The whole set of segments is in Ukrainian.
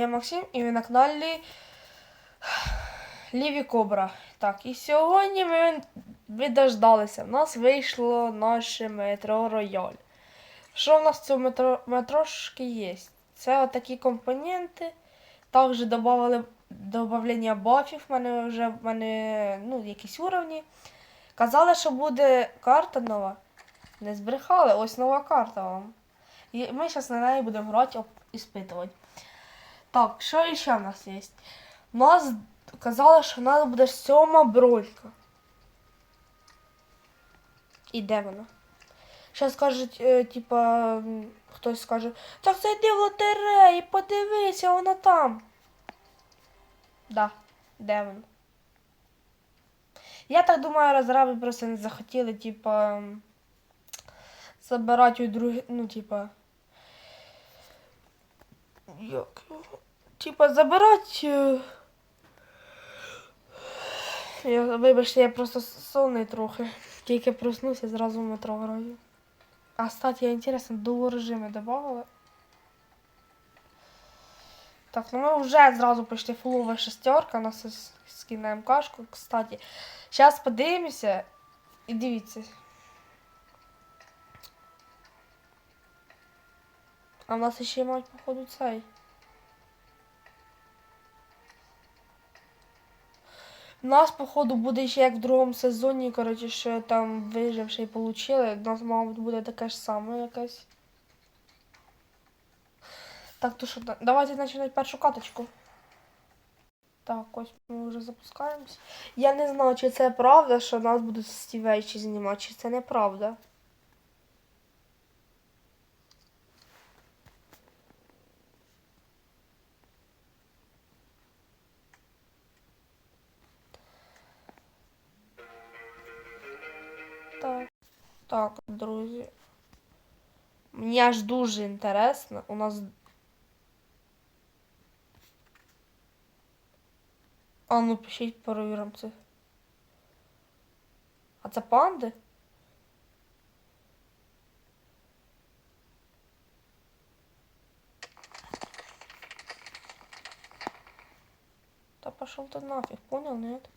Я Максим і ви на каналі Ліві Кобра. Так, і сьогодні ми ви дождалися. У нас вийшло наше метро Рояль. Що в нас в цьому метро, метрошки є? Це отакі компоненти. Також додавали додавлення бафів. В мене вже в мене ну, якісь уровні. Казали, що буде карта нова. Не збрехали, ось нова карта вам. І ми зараз на неї будемо грати, іспитувати. Так, що ще в нас є? У нас казали, що в нас буде сьома бролька. І де вона? Зараз кажуть, е, типа, хтось скаже, так зайди в лотереї, подивися, вона там. Да, де вона? Я так думаю, розраби просто не захотіли, типа, забирати у другі, ну, типа. Як? його? Типа забирати. е, Я, вибачте, я просто сонний трохи. Тільки проснувся, зразу в метро граю. А кстати, я інтересно, до режими додавали. Так, ну ми вже зразу почти фулова шестерка, нас скинаємо кашку, кстати. Зараз подивимося і дивіться. А в нас ще мають, походу, цей. У нас, походу, буде ще як в другому сезоні, коротше, що там виживши і получили. У нас, мабуть, буде таке ж саме якесь. Так, то що, давайте починати першу каточку. Так, ось ми вже запускаємось. Я не знаю, чи це правда, що нас будуть стівейчі знімати, чи це неправда. Так, друзі. Мені аж дуже інтересно. У нас. А ну пишіть перевіримо це. А це панди? Да пошел ты нафиг, понял, нет?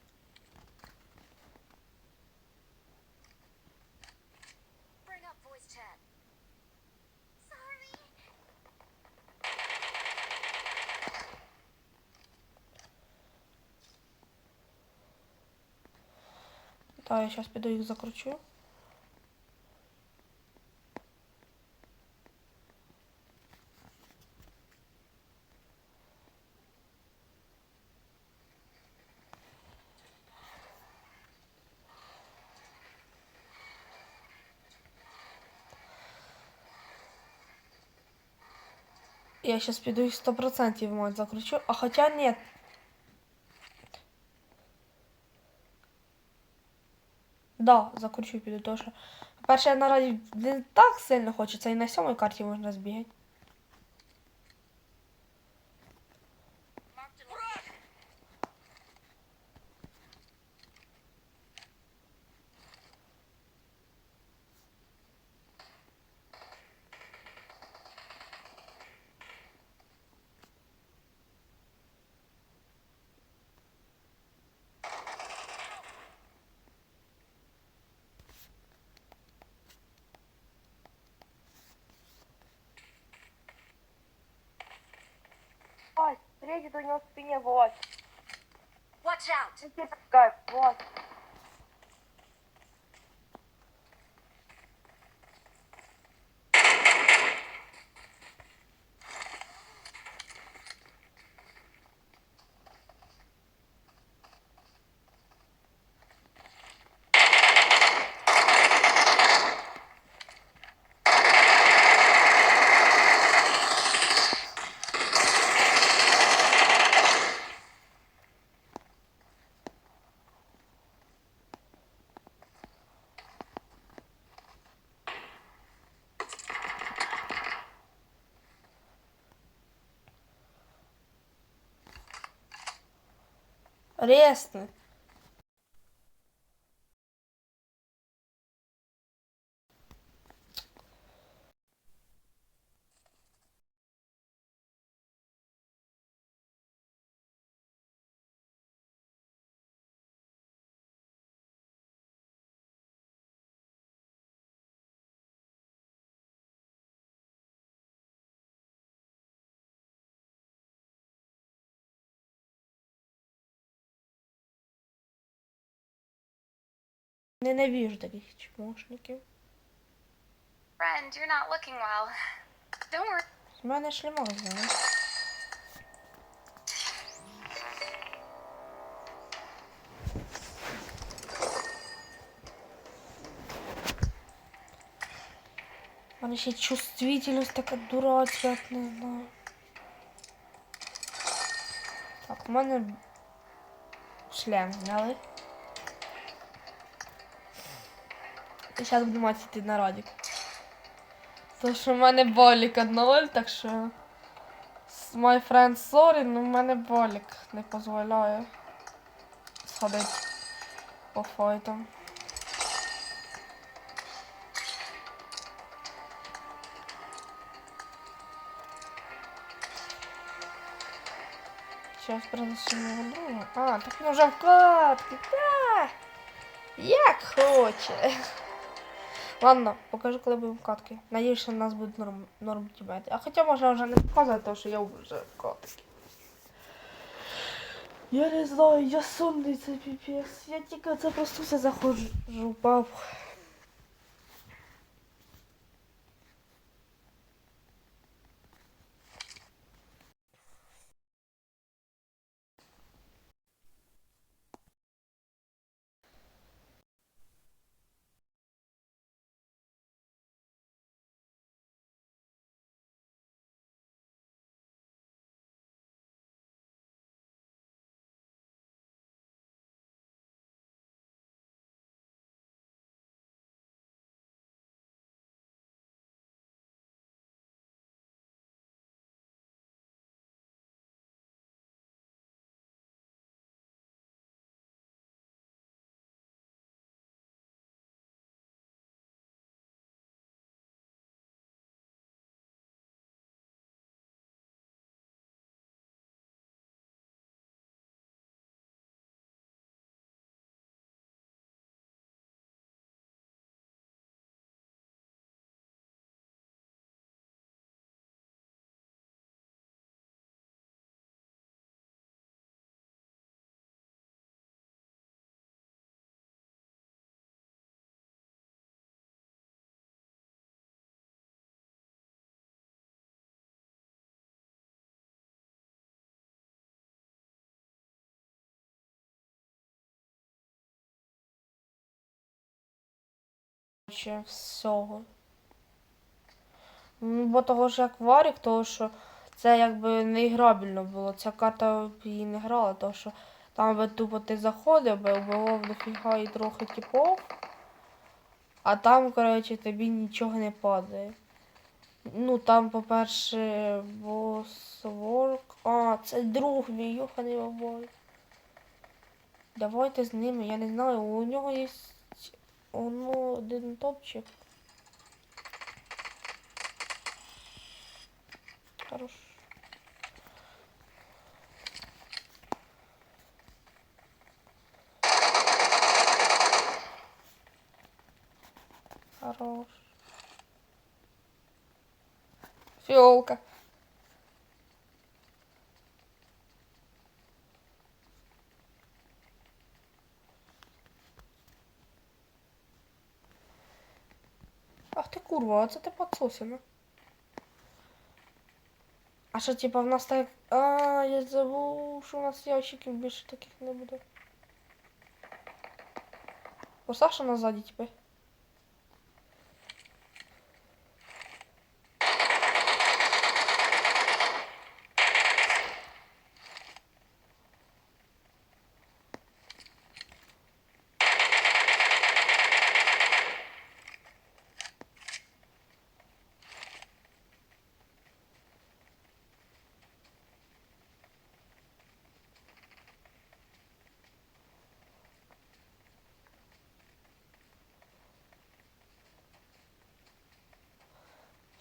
Да, я сейчас пойду их закручу. Я сейчас пойду их сто процентов мать закручу. А хотя нет. Да, закручу піду теж. По-перше, я наразі не так сильно хочеться, і на сьомій карті можна збігати. Ось, у него в спине, вот. Watch out. Вот. Ресни. Ненавижу таких чмошників. Friend, you're not looking well. Don't worry. У мене шлемок знаєш. У мене ще й чувствительність така дурацька, я не знаю. Так, у мене шлем зняли. І зараз будемо йти на радік. То що в мене болік 1-0, так що. My friend sorry, ну в мене болік не дозволяє сходити по файтам. Сейчас принесемо друга. А, так він вже в катки. Та! Як хоче. Ладно, покажу, коли будемо катки. Надіюсь, що у нас будуть норм, норм тімейти. А хоча можна вже не показувати, тому що я вже катки. Я не знаю, я сонний це піпець. Я тільки це просто заходжу в Ще всього. Ну, бо того ж як варік, того що це якби не іграбельно було. Ця карта б її не грала, тому що там би тупо ти заходив би, вбивав дофіга і трохи типов, а там, коротше, тобі нічого не падає. Ну там, по-перше, босворк. А, це друг мій, йоханий бабой. Давайте з ними, я не знаю, у нього є Оно один топчик. Хорош. Хорош. Фиолка. Ах это ти подсосина. А що, типа, в нас так. А, я забув, що у нас ящиків більше таких не буде. О, Саша сзади тебе.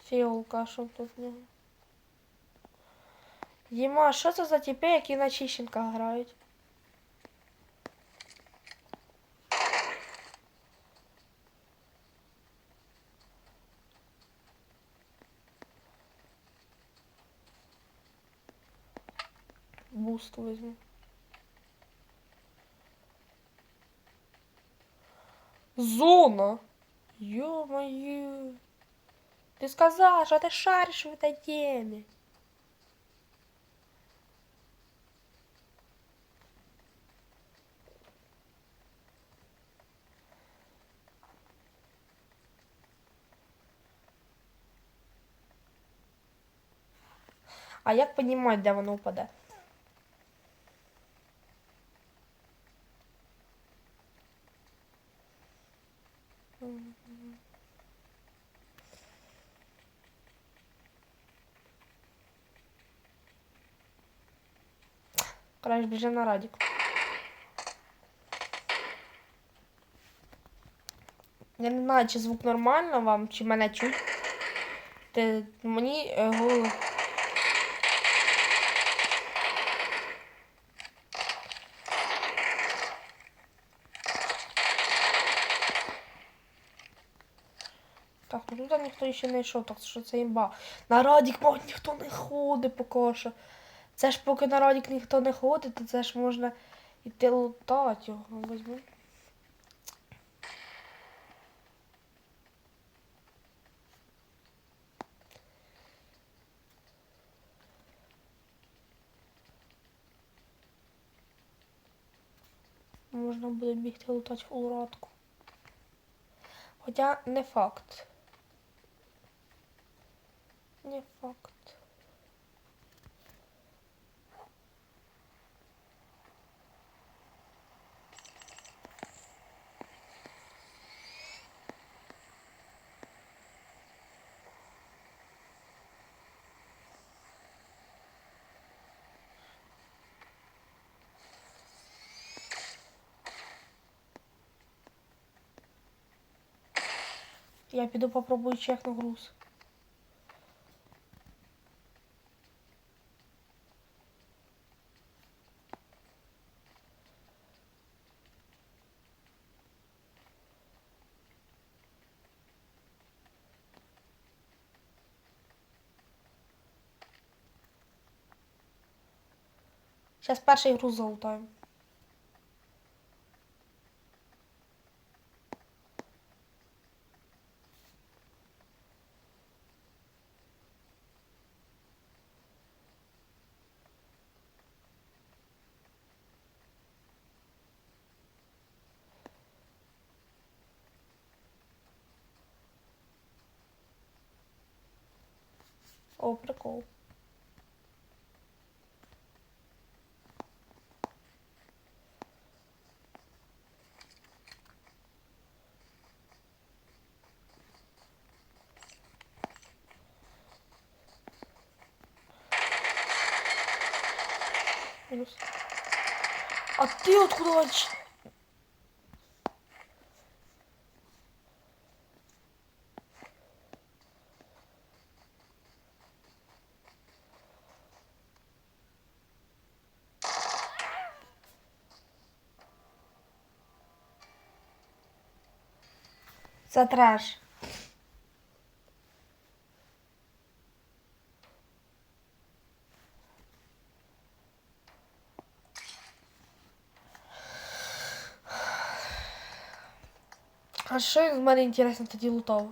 Фіолка, що тут в нього? Діма, що це за тіпи, які на Чищенка грають? Буст візьму. Зона. Ё-моё. Ты сказал, что ты шаришь в этой теме. А як понімати, де воно впаде? Краще біжи на радік. Я не знаю, чи звук нормально вам, чи мене чуть. Ти мені е, голос. Так, ну тут ніхто ще не йшов, так що це імба. На радік, мабуть, ніхто не ходить поки що. Це ж поки на радік ніхто не ходить, то це ж можна йти лутати його. Возьму. Можна буде бігти лутати в урадку. Хоча не факт. Не факт. Я піду попробую чекну груз. Зараз перший груз залутаємо. О, прикол. Минус. А ты откуда? ч- Це треш. А що він з мене інтересно тоді лутав?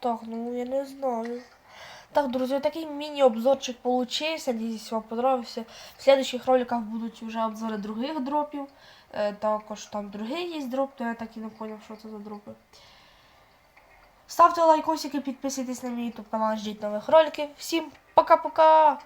Так, ну я не знаю. Так, друзі, такий міні-обзорчик получився. Надіюсь, вам понравився. В следующих роликах будуть вже обзори других дропів. Е, також там другий є дроп, то я так і не зрозумів, що це за дропи. Ставте лайкосики, підписуйтесь на мій YouTube канал, ждіть нових роликів. Всім пока-пока!